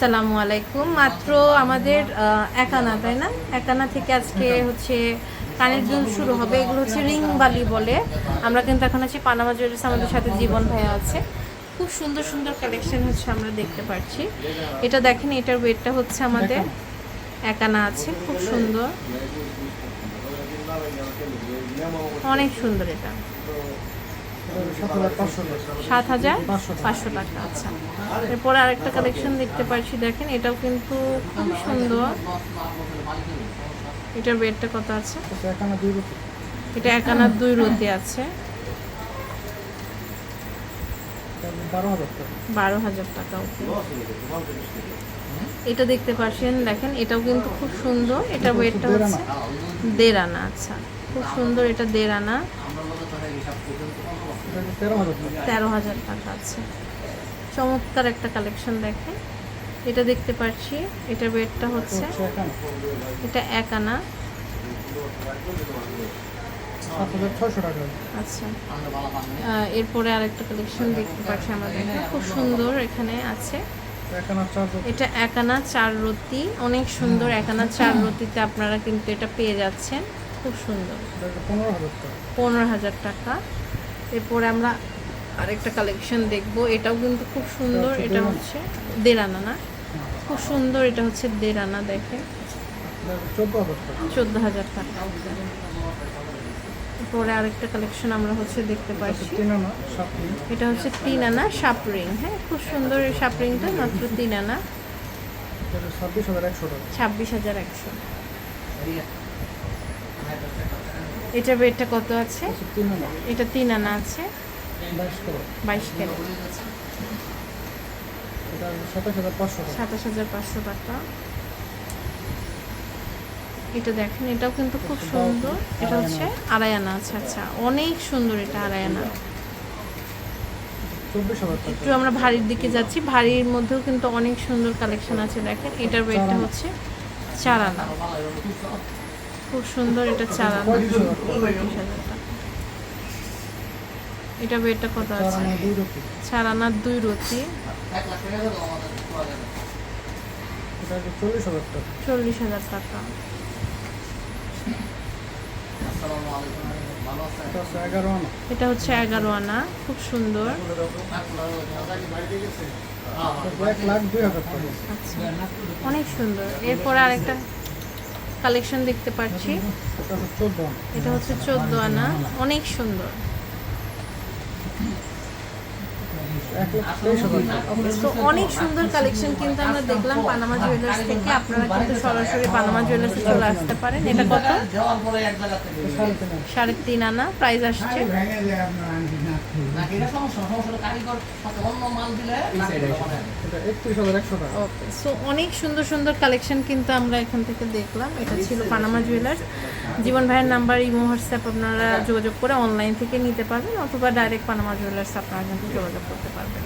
আসসালামু আলাইকুম। মাত্র আমাদের একানা, তাই না? একানা থেকে আজকে হচ্ছে কানের দুল শুরু হবে। এগুলো হচ্ছে রিং বালি বলে। আমরা কিন্তু এখন আছি পানামা জুয়েলার্স আমাদের সাথে জীবন ভাইয়া আছে। খুব সুন্দর সুন্দর কালেকশন হচ্ছে আমরা দেখতে পাচ্ছি। এটা দেখেন, এটার ওয়েটটা হচ্ছে আমাদের একানা আছে। খুব সুন্দর। অনেক সুন্দর এটা। সাত হাজার পাঁচশো টাকা আচ্ছা। এরপর আরেকটা কালেকশন দেখতে পাচ্ছি, দেখেন, এটাও কিন্তু খুবই সুন্দর। এটার ওয়েটটা কত আছে? এটা এক আনার দুই রতি আছে। বারো হাজার টাকা এটা দেখতে পাচ্ছেন, দেখেন, এটাও কিন্তু খুব সুন্দর। এটার ওয়েটটা হচ্ছে দেড় আনা আচ্ছা। খুব সুন্দর এটা দেড় আনা। তেরো হাজার টাকা আছে। চমৎকার একটা কালেকশন দেখেন। এটা দেখতে পাচ্ছি। এটা বেডটা হচ্ছে এটা এক আনা। আচ্ছা। এরপরে আরেকটা কালেকশন দেখতে পাচ্ছি আমাদের এখানে। খুব সুন্দর এখানে আছে। এটা এক আনা চার রতি। অনেক সুন্দর এক আনা চার রতিতে আপনারা কিন্তু এটা পেয়ে যাচ্ছেন। খুব সুন্দর। পনেরো হাজার টাকা। এরপরে আমরা আরেকটা কালেকশন দেখব। এটাও কিন্তু খুব সুন্দর এটা হচ্ছে দেড়ানা না? খুব সুন্দর এটা হচ্ছে দেড়ানা দেখে চোদ্দ হাজার টাকা। এরপরে আরেকটা কালেকশন আমরা হচ্ছে দেখতে পাচ্ছি। এটা হচ্ছে তিন আনা সাপ রিং হ্যাঁ? খুব সুন্দর এই সাপ রিংটা মাত্র তিন আনা ছাব্বিশ হাজার একশো এটা রেটটা কত আছে? এটা তিন আনা আছে। বাইশ ক্যারেট সাতাশ হাজার পাঁচশো টাকা। এটা দেখেন এটাও কিন্তু খুব সুন্দর। এটা হচ্ছে আড়াই আনা আছে। আচ্ছা অনেক সুন্দর এটা আড়াই আনা। একটু আমরা ভারীর দিকে যাচ্ছি। ভারীর মধ্যেও কিন্তু অনেক সুন্দর কালেকশন আছে দেখেন। এটার ওয়েটটা হচ্ছে চার আনা। খুব সুন্দর এটা টাকা এটা কত আছে? চার আনার দুই রতি। চল্লিশ হাজার টাকা। এটা হচ্ছে এগারো আনা, খুব সুন্দর। আচ্ছা অনেক সুন্দর। এরপর আরেকটা কালেকশন দেখতে পাচ্ছি। এটা হচ্ছে চোদ্দ আনা। অনেক সুন্দর। অনেক সুন্দর কালেকশন কিন্তু আমরা দেখলাম পানামা জুয়েলার্স থেকে। আপনারা কিন্তু সরাসরি পানামা জুয়েলার্সে চলে আসতে পারেন। এটা কত? সাড়ে তিন আনা। প্রাইস আসছে। সো অনেক সুন্দর সুন্দর কালেকশন কিন্তু আমরা এখান থেকে দেখলাম। এটা ছিল পানামা জুয়েলার্স জীবন ভাইয়ের নাম্বার, ইমো, হোয়াটসঅ্যাপ আপনারা যোগাযোগ করে অনলাইন থেকে নিতে পারবেন অথবা ডাইরেক্ট পানামা জুয়েলার্স আপনারা কিন্তু যোগাযোগ করতে পারবেন।